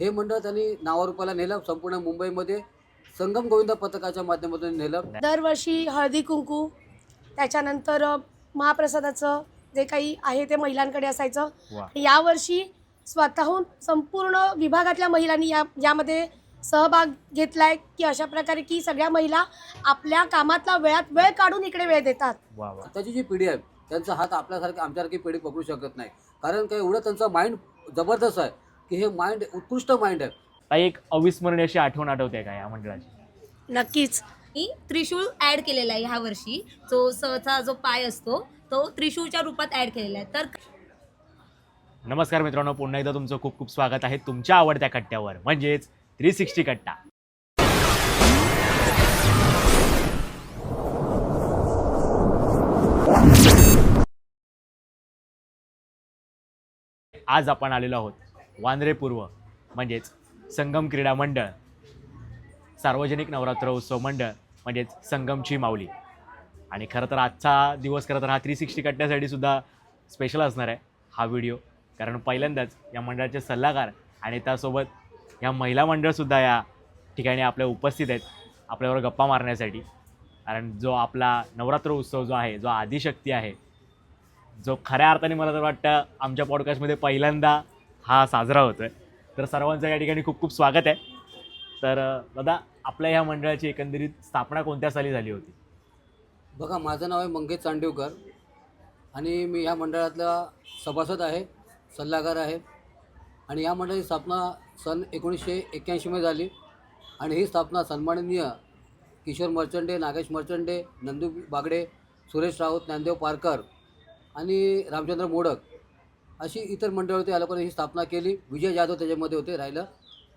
हे मंडळ त्यांनी नावारूपाला नेलं संपूर्ण मुंबईमध्ये संगम गोविंद पथकाच्या माध्यमातून नेलं. दरवर्षी हळदी कुंकू त्याच्यानंतर महाप्रसादाचं जे काही आहे ते महिलांकडे असायचं. वा. यावर्षी स्वतःहून संपूर्ण विभागातल्या महिलांनी या यामध्ये सहभाग घेतलाय की अशा प्रकारे की सगळ्या महिला आपल्या कामातला वेळात वेळ काढून इकडे वेळ देतात. वा वा. आताची जी पिढी आहे त्यांचा हात आपल्यासारखी आमच्यासारखी पिढी पकडू शकत नाही. कारण काय एवढं त्यांचं माइंड जबरदस्त आहे. की हे माइंड उत्कृष्ट माइंड आहे ताई एक अविस्मरणीय अशी आठवण आठवते का या मंडळाची? नक्कीच. मी त्रिशूळ ऍड केलेला आहे ह्या वर्षी. जो सहचा जो पाय असतो तो त्रिशूळच्या रूपात ऍड केलेला आहे. तर नमस्कार मित्रांनो पुन्हा एकदा तुमचं खूप खूप स्वागत आहे तुमच्या आवडत्या कट्ट्यावर म्हणजेच थ्री सिक्स्टी कट्टा. आज आपण आलेलो आहोत वांद्रे पूर्व म्हणजेच संगम क्रीडा मंडळ सार्वजनिक नवरात्र उत्सव मंडळ म्हणजेच संगमची माऊली. आणि खरं तर आजचा दिवस खरं तर हा थ्री सिक्स्टी कटण्यासाठी सुद्धा स्पेशल असणार आहे हा व्हिडिओ कारण पहिल्यांदाच या मंडळाचे सल्लागार आणि त्यासोबत या महिला मंडळसुद्धा या ठिकाणी आपल्या उपस्थित आहेत आपल्यावर गप्पा मारण्यासाठी. कारण जो आपला नवरात्र उत्सव जो आहे जो आदिशक्ती आहे जो खऱ्या अर्थाने मला तर वाटतं आमच्या पॉडकास्टमध्ये पहिल्यांदा हा साजरा होतो आहे तर सर्वांचं या ठिकाणी खूप खूप स्वागत आहे. तर दादा आपल्या ह्या मंडळाची एकंदरीत स्थापना कोणत्या साली झाली होती? बघा माझं नाव आहे मंगेश चांडिवकर आणि मी ह्या मंडळातला सभासद आहे सल्लागार आहे आणि या मंडळाची स्थापना सन एकोणीसशे एक्क्याऐंशीमध्ये झाली आणि ही स्थापना सन्माननीय किशोर मर्चंडे नागेश मर्चंडे नंदू बागडे सुरेश राऊत ज्ञानदेव पारकर आणि रामचंद्र मोडक अशी इतर मंडळ होते या लोकांनी ही स्थापना केली. विजय जाधव त्याच्यामध्ये होते राहिलं.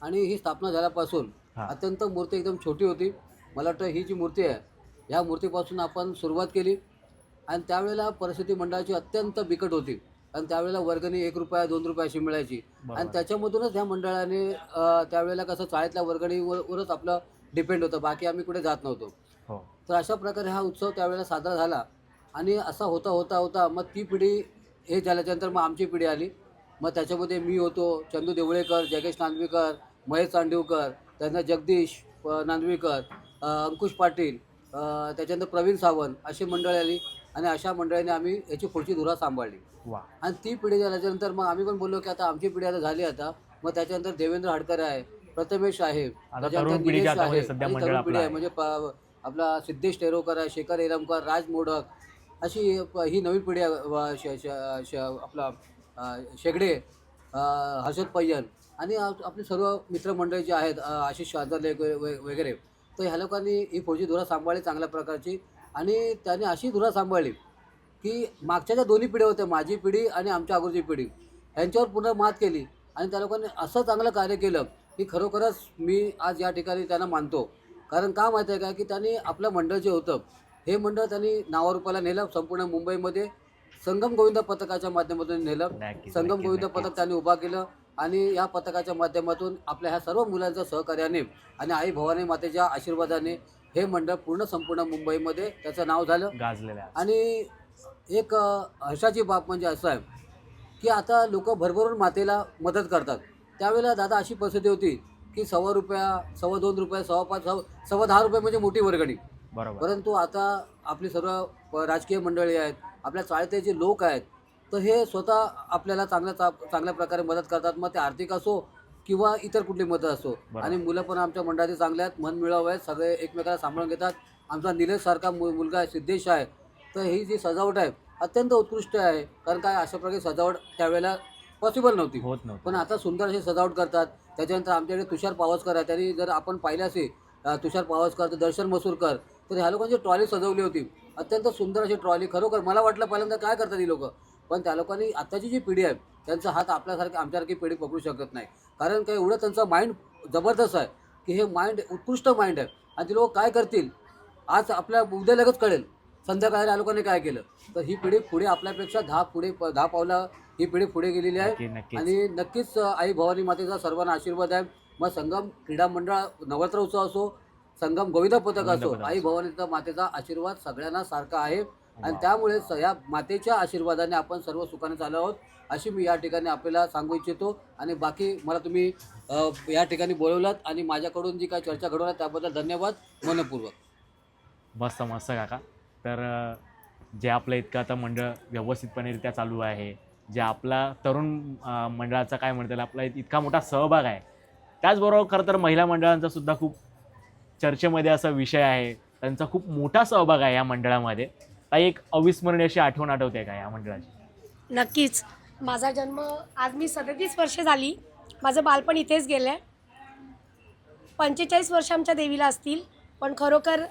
आणि ही स्थापना झाल्यापासून. अत्यंत मूर्ती एकदम छोटी होती. मला वाटतं ही जी मूर्ती आहे ह्या मूर्तीपासून आपण सुरुवात केली. आणि त्यावेळेला परिस्थिती मंडळाची अत्यंत बिकट होती. आणि त्यावेळेला वर्गणी एक रुपया दोन रुपया अशी मिळायची. आणि. त्याच्यामधूनच ह्या मंडळाने त्यावेळेला कसं चाळीतल्या वर्गणीवर वरच आपलं डिपेंड होतं. बाकी आम्ही कुठे जात नव्हतो. हो. तर अशा प्रकारे हा उत्सव त्यावेळेला साजरा झाला. आणि असा होता होता होता मग ती पिढी हे झाल्याच्यानंतर मग आमची पिढी आली. मग त्याच्यामध्ये मी होतो चंदू देवळेकर जगेश नांदवीकर महेश चांडिवकर त्यानंतर जगदीश नांदवीकर अंकुश पाटील त्याच्यानंतर प्रवीण सावंत अशी मंडळी आली आणि अशा मंडळीने आम्ही याची पुढची धुरा सांभाळली. आणि ती पिढी झाल्याच्यानंतर मग आम्ही पण बोललो की आता आमची पिढी आता झाली आता. मग त्याच्यानंतर देवेंद्र हाडकर आहे प्रथमेश आहे त्याच्यानंतर निलेश तरुण पिढी आहे. म्हणजे आपला सिद्धेश टेरोकर आहे शेखर एरमकर राज मोडक अशी प- ही नवीन पिढी श- श- श- आपला शेगडे हर्षद पय्यन आणि आपले सर्व मित्रमंडळी जे आहेत आशिष शांतले वगैरे तर ह्या लोकांनी ही पुढची धुरा सांभाळली चांगल्या प्रकारची आणि त्यांनी अशी धुरा सांभाळली की मागच्या ज्या दोन्ही पिढ्या होत्या माझी पिढी आणि आमच्या अगोदरची पिढी यांच्यावर पुन्हा मात केली आणि त्या लोकांनी असं चांगलं कार्य केलं की खरोखरच मी आज या ठिकाणी त्यांना मानतो. कारण का माहिती आहे का? की त्यांनी आपलं मंडळ जे होतं हे मंडळ त्यांनी नावारूपाला नेलं संपूर्ण मुंबईमध्ये संगम गोविंद पथकाच्या माध्यमातून नेलं संगम गोविंद. पथक त्यांनी उभा केलं आणि या पथकाच्या माध्यमातून आपल्या ह्या सर्व मुलांच्या सहकार्याने आणि आई भवानी मातेच्या आशीर्वादाने हे मंडळ पूर्ण संपूर्ण मुंबईमध्ये त्याचं नाव झालं गाजलेल्या आहेत. आणि एक हर्षाची बाब म्हणजे असं आहे की आता लोक भरभरून मातेला मदत करतात त्यावेळेला दादा अशी परिस्थिती होती की सव्वा रुपया सव्वा दोन रुपये सव्वा पाच सव्वा सव्वा दहा रुपये म्हणजे मोठी वर्गणी बरोबर. परंतु आता आपली सर्व राजकीय मंडळी आहेत आपल्या चाळीतले जे लोक आहेत तर हे स्वतः आपल्याला चांगल्या चांगल्या प्रकारे मदत करतात. मग ते आर्थिक असो किंवा इतर कुठली मदत असो. आणि मुलं पण आमच्या मंडळाचे चांगले आहेत मन मिळावं आहेत सगळे एकमेकाला सांभाळून घेतात. आमचा निलेश सारखा मु मुलगा आहे सिद्धेश आहे. तर ही जी सजावट आहे अत्यंत उत्कृष्ट आहे. कारण काय अशा प्रकारे सजावट त्यावेळेला पॉसिबल नव्हती. होत नव्हतं. पण आता सुंदर अशी सजावट करतात. त्याच्यानंतर आमच्याकडे तुषार पावसकर आहे. त्यांनी जर आपण पाहिलं असेल तुषार पावसकर तर दर्शन मसूरकर तर ह्या लोकांची ट्रॉली सजवली होती. अत्यंत सुंदर अशी ट्रॉली. खरोखर मला वाटलं पहिल्यांदा काय करतात ही लोक? पण त्या लोकांनी आत्ताची जी पिढी आहे त्यांचा हात आपल्यासारखी आमच्यासारखी पिढी पकडू शकत नाही. कारण काय एवढं त्यांचं माइंड जबरदस्त आहे की हे माइंड उत्कृष्ट माइंड आहे. आणि ते लोक काय करतील? आज आपल्या उद्या लगेच कळेल. संध्याकाळी या लोकांनी काय केलं? तर ही पिढी पुढे आपल्यापेक्षा दहा पुढे दहा पावला ही पिढी पुढे गेलेली आहे. आणि नक्कीच आई भवानी मातेचा सर्वांना आशीर्वाद आहे. मग संगम क्रीडा मंडळ नवरात्र उत्सव असो संगम गोविंद पथक असो. आई. भवानीचा मातेचा आशीर्वाद सगळ्यांना सारखा आहे. आणि. त्यामुळे या मातेच्या आशीर्वादाने आपण सर्व सुखाने चालू आहोत. अशी मी या ठिकाणी आपल्याला सांगू इच्छितो. आणि बाकी मला तुम्ही या ठिकाणी बोलवलात आणि माझ्याकडून जी काय चर्चा घडवलात त्याबद्दल धन्यवाद. मनपूर्वक. मस्त मस्त काका. तर जे आपलं इतकं आता मंडळ व्यवस्थितपणेरित्या चालू आहे जे आपला तरुण मंडळाचा काय म्हणता येईल आपला इतका मोठा सहभाग आहे. त्याचबरोबर खरं तर महिला मंडळांचा सुद्धा खूप चर्चेमध्ये असा विषय आहे. त्यांचा खूप मोठा सहभाग आहे या मंडळामध्ये. काही एक अविस्मरणीय अशी आठवण आठवते का या मंडळाची? नक्कीच. माझा जन्म आज मी सदतीस वर्ष झाली. माझं बालपण इथेच गेलं आहे पंचेचाळीस वर्ष आमच्या देवीला असतील पण खरोखर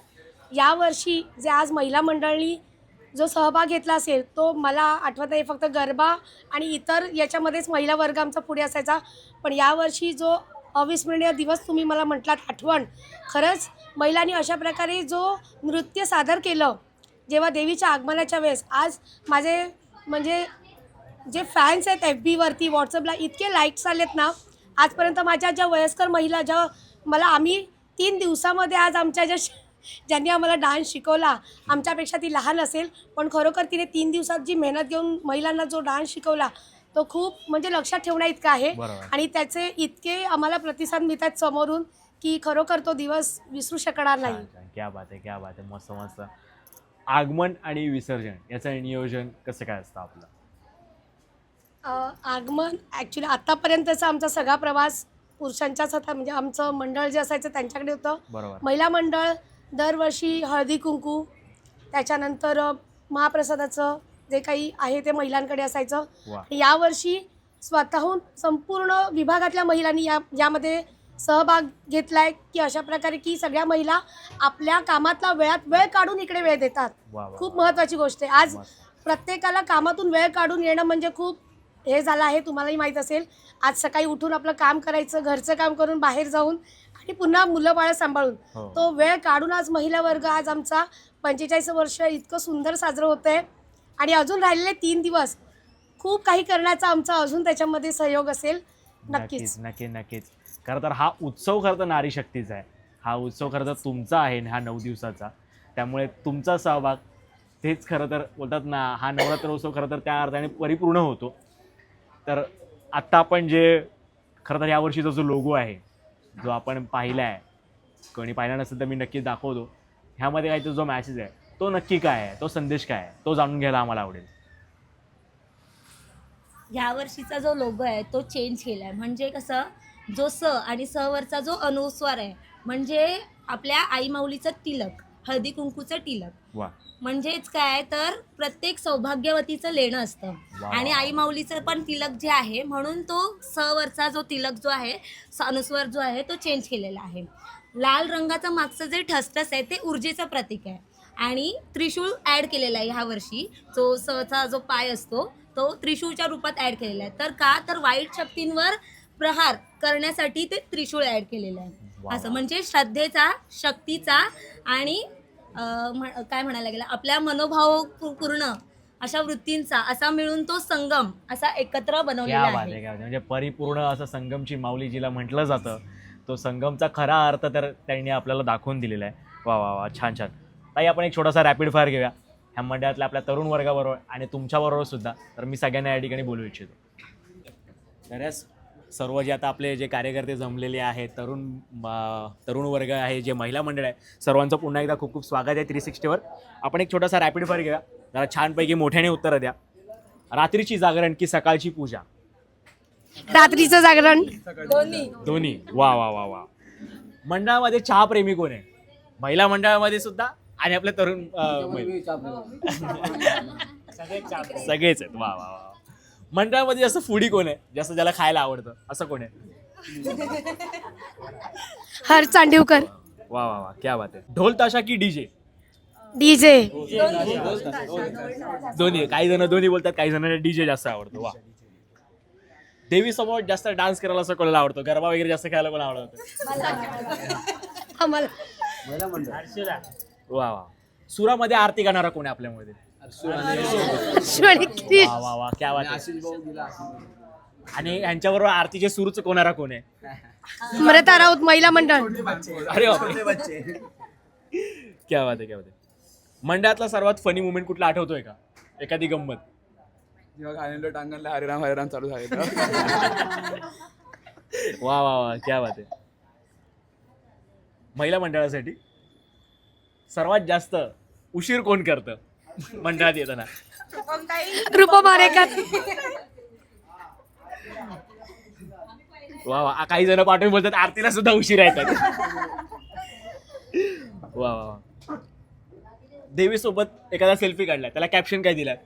यावर्षी जे आज महिला मंडळी जो सहभाग घेतला असेल तो मला आठवत आहे. फक्त गरबा आणि इतर याच्यामध्येच महिला वर्ग आमचा पुढे असायचा. पण यावर्षी जो अविस्मरणीय दिवस तुम्ही मला म्हटलात आठवण. खरंच महिलांनी अशा प्रकारे जो नृत्य सादर केलं जेव्हा देवीच्या आगमनाच्या वेळेस आज माझे म्हणजे जे फॅन्स आहेत एफ बीवरती व्हॉट्सअपला इतके लाईक्स आलेत ना आजपर्यंत माझ्या ज्या वयस्कर महिला ज्या मला आम्ही तीन दिवसामध्ये आज आमच्या ज्या श- ज्यांनी आम्हाला डान्स शिकवला आमच्यापेक्षा ती लहान असेल पण खरोखर तिने तीन दिवसात जी मेहनत घेऊन महिलांना जो डान्स शिकवला तो खूप म्हणजे लक्षात ठेवण्या इतका आहे. बरोबर. आणि त्याचे इतके आम्हाला प्रतिसाद मिळतात समोरून की खरोखर तो दिवस विसरू शकणार नाही. छान, छान. क्या बात आहे क्या बात आहे. मस्त मस्त. आगमन आणि विसर्जन याचं नियोजन कसं काय असतं आपलं? अ, आगमन ॲक्च्युली आत्तापर्यंतचा आमचा सगळा प्रवास पुरुषांच्याच होता. म्हणजे आमचं मंडळ जे असायचं त्यांच्याकडे होतं. बरोबर. महिला मंडळ दरवर्षी हळदी कुंकू त्याच्यानंतर अ, महाप्रसादाचं जे काही आहे ते महिलांकडे असायचं. वा. यावर्षी स्वतःहून संपूर्ण विभागातल्या महिलांनी या यामध्ये सहभाग घेतला आहे की अशा प्रकारे की सगळ्या महिला आपल्या कामातला वेळात वेळ काढून इकडे वेळ देतात. खूप महत्त्वाची गोष्ट आहे. आज. प्रत्येकाला कामातून वेळ काढून येणं म्हणजे खूप हे झालं आहे तुम्हालाही माहीत असेल. आज सकाळी उठून आपलं काम करायचं घरचं काम करून बाहेर जाऊन आणि पुन्हा मुलं बाळं सांभाळून. हो. तो वेळ काढून आज महिला वर्ग आज आमचा पंचेचाळीस वर्ष इतकं सुंदर साजरं होतं आहे आणि अजून राहिलेले तीन दिवस. खूप काही करण्याचा आमचा अजून त्याच्यामध्ये सहयोग असेल. नक्कीच. नक्कीच नक्की नक्कीच. खरं तर हा उत्सव खरं तर नारी शक्तीचा आहे. हा उत्सव खरं तर तुमचा आहे हा नऊ दिवसाचा. त्यामुळे तुमचा सहभाग तेच खरं तर बोलतात ना हा नवरात्र उत्सव खरं तर त्या अर्थाने परिपूर्ण होतो. तर आत्ता आपण जे खरं तर यावर्षीचा जो लोगो आहे जो आपण पाहिला आहे कोणी पाहिला नसेल तर मी नक्की दाखवतो. ह्यामध्ये काय तो जो मॅसेज आहे तो नक्की काय आहे? तो संदेश काय आहे? तो जाणून घ्यायला आम्हाला आवडेल. ह्या वर्षीचा जो लोगो आहे तो चेंज केला आहे म्हणजे कसं जो स आणि स वरचा जो अनुस्वार आहे म्हणजे आपल्या आई माऊलीचं तिलक हळदी कुंकूचं तिलक. वा. म्हणजेच काय तर प्रत्येक सौभाग्यवतीचं लेणं असतं. आणि. आई माऊलीचं पण तिलक जे आहे म्हणून तो स वरचा जो तिलक जो आहे स अनुस्वार जो आहे तो चेंज केलेला आहे. लाल रंगाचं मागचं जे ठसठस आहे ते ऊर्जेचं प्रतीक आहे. आणि त्रिशूळ ॲड केलेला आहे ह्या वर्षी. जो सचा जो पाय असतो तो त्रिशूळच्या रूपात ॲड केलेला आहे. तर का? तर वाईट शक्तींवर प्रहार करण्यासाठी ते त्रिशूळ ॲड केलेलं आहे. असं. म्हणजे श्रद्धेचा शक्तीचा आणि काय म्हणायला गेलं आपल्या मनोभाव पूर्ण अशा वृत्तींचा असा मिळून तो संगम असा एकत्र बनवलेला आहे. म्हणजे परिपूर्ण असं संगमची माऊली जिला म्हटलं जातं. तो संगमचा खरा अर्थ तर त्यांनी आपल्याला दाखवून दिलेला आहे. वा वा वा. छान छान. ताई आपण एक छोटासा रॅपिड फायर घेऊया. ह्या मंडळातल्या आपल्या तरुण वर्गाबरोबर आणि तुमच्याबरोबर सुद्धा. तर मी सगळ्यांना या ठिकाणी बोलू इच्छितो. तर सर्व जे आता आपले जे कार्यकर्ते जमलेले आहेत तरुण तरुण वर्ग आहे जे महिला मंडळ आहे सर्वांचं पुन्हा एकदा खूप खूप स्वागत आहे थ्री सिक्स्टीवर आपण एक छोटासा रॅपिड फायर घेऊया. जरा छानपैकी मोठ्याने उत्तरं द्या. रात्रीची जागरण की सकाळची पूजा? रात्रीचं जागरण. दोन्ही. वा वा वा वा. मंडळामध्ये चहा प्रेमी कोण आहे? महिला मंडळामध्ये सुद्धा? आणि आपल्या तरुण अं, पितो. सगळेच आहेत. वा वा वा. मंडळामध्ये जास्त फुडी कोण आहे? जास्त ज्याला खायला आवडतं. असं कोण आहे? हर चांदिवकर वा वा वा. क्या बात आहे. ढोल ताशा की डीजे? डीजे. दोन्ही. काही जण दोन्ही बोलतात काही जणांना डीजे जास्त आवडतो. वा. देवी समोर जास्त डान्स करायला असं कोणाला आवडतो? गरबा वगैरे जास्त खेळायला कोणाला आवडतं? आम्हाला. मंडळ. वा वा. सुरामध्ये आरती गाणारा कोण आहे आपल्यामध्ये? वा वा वा क्या बात आहे. आणि ह्यांच्याबरोबर आरतीचे सूरच कोणारा कोण आहे? मृता राऊत महिला मंडळ. अरे बापरे. क्या बात आहे क्या बात आहे. मंडळातला सर्वात फनी मुमेंट कुठला आठवतोय का? एखादी गंमत? जेव्हा टांगणला हरिराम हरिराम चालू झाले वा वा वा क्या बात आहे. महिला मंडळासाठी? सर्वात जास्त उशीर कोण करतं? मंडळात येताना. रुपा मारेकर. वा वा. काही जण पाठवून बोलतात आरतीला सुद्धा उशीर येतात वा वा वा. देवी सोबत एखादा सेल्फी काढलाय त्याला कॅप्शन काय दिलाय?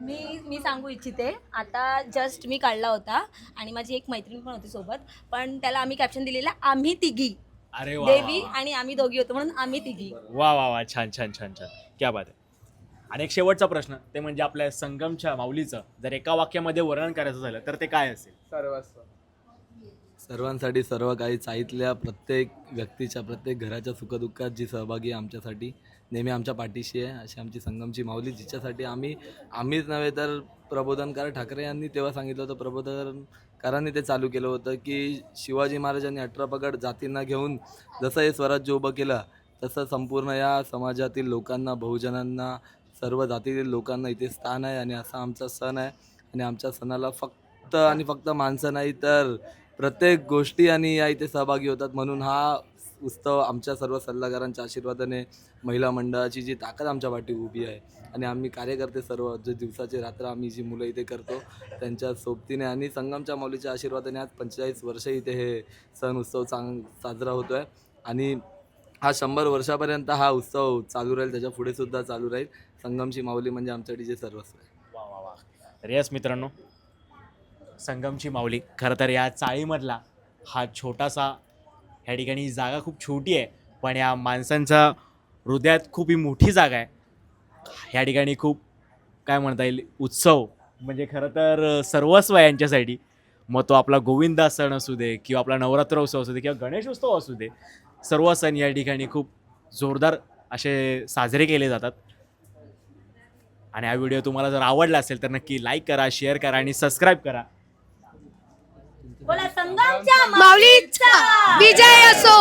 मी मी सांगू इच्छिते. आता जस्ट मी काढला होता आणि माझी एक मैत्रीण पण होती सोबत पण त्याला आम्ही कॅप्शन दिलेलं आम्ही तिघी. अरे वा देवी आणि आम्ही दोघी होतो म्हणून आम्ही तिघी. वा वा वा छान छान छान छान. क्या बात आहे. आणि एक शेवटचा प्रश्न ते म्हणजे आपल्या संगमच्या माऊलीचं जर एका वाक्यामध्ये वर्णन करायचं झालं तर ते काय असेल? सर्वस्व सर्वांसाठी सर्व काही चाईतल्या प्रत्येक व्यक्तीच्या प्रत्येक घराच्या सुखदुःखात जी सहभागी आहे आमच्यासाठी नेहमी आमच्या पाठीशी आहे अशी आमची संगमची माऊली जिच्यासाठी आम्ही आम्हीच नव्हे तर प्रबोधनकार ठाकरे यांनी तेव्हा सांगितलं होतं प्रबोधनकारांनी ते चालू केलं होतं की शिवाजी महाराजांनी अठरा पगड जातींना घेऊन जसं हे स्वराज्य उभं केलं तसं संपूर्ण या समाजातील लोकांना बहुजनांना सर्व जातीतील लोकांना इथे स्थान आहे आणि असा आमचा सण आहे. आणि आमच्या सणाला फक्त आणि फक्त माणसं नाही तर प्रत्येक गोष्टी आणि या इथे सहभागी होतात म्हणून हा उत्सव आमच्या सर्व सल्लागारांच्या आशीर्वादाने महिला मंडळाची जी ताकद आमच्या पाठी उभी आहे आणि आम्ही कार्यकर्ते सर्व जे दिवसाचे रात्र आम्ही जी मुलं इथे करतो त्यांच्या सोबतीने आणि संगमच्या माऊलीच्या आशीर्वादाने आज पंचेचाळीस वर्ष इथे हे सण उत्सव चांग साजरा होतो आहे आणि हा शंभर वर्षापर्यंत हा उत्सव चालू राहील त्याच्या पुढे सुद्धा चालू राहील. संगमची माऊली म्हणजे आमच्यासाठी जे सर्वस्व आहे. वा वा वा. तर यस मित्रांनो संगमची माऊली खरं तर या चाळीमधला हा छोटासा ह्या ठिकाणी जागा खूप छोटी आहे पण या माणसांच्या हृदयात खूप ही मोठी जागा आहे. ह्या ठिकाणी खूप काय म्हणता येईल उत्सव म्हणजे खरं तर सर्वस्व आहे यांच्यासाठी. मग तो आपला गोविंदा सण असू दे किंवा आपला नवरात्र उत्सव असू दे किंवा गणेशोत्सव असू दे सर्व सण या ठिकाणी खूप जोरदार असे साजरे केले जातात. आणि हा व्हिडिओ तुम्हाला जर आवडला असेल तर नक्की लाईक करा शेअर करा आणि सबस्क्राईब करा. बोला संगमच्या माऊलीचा. विजय असो.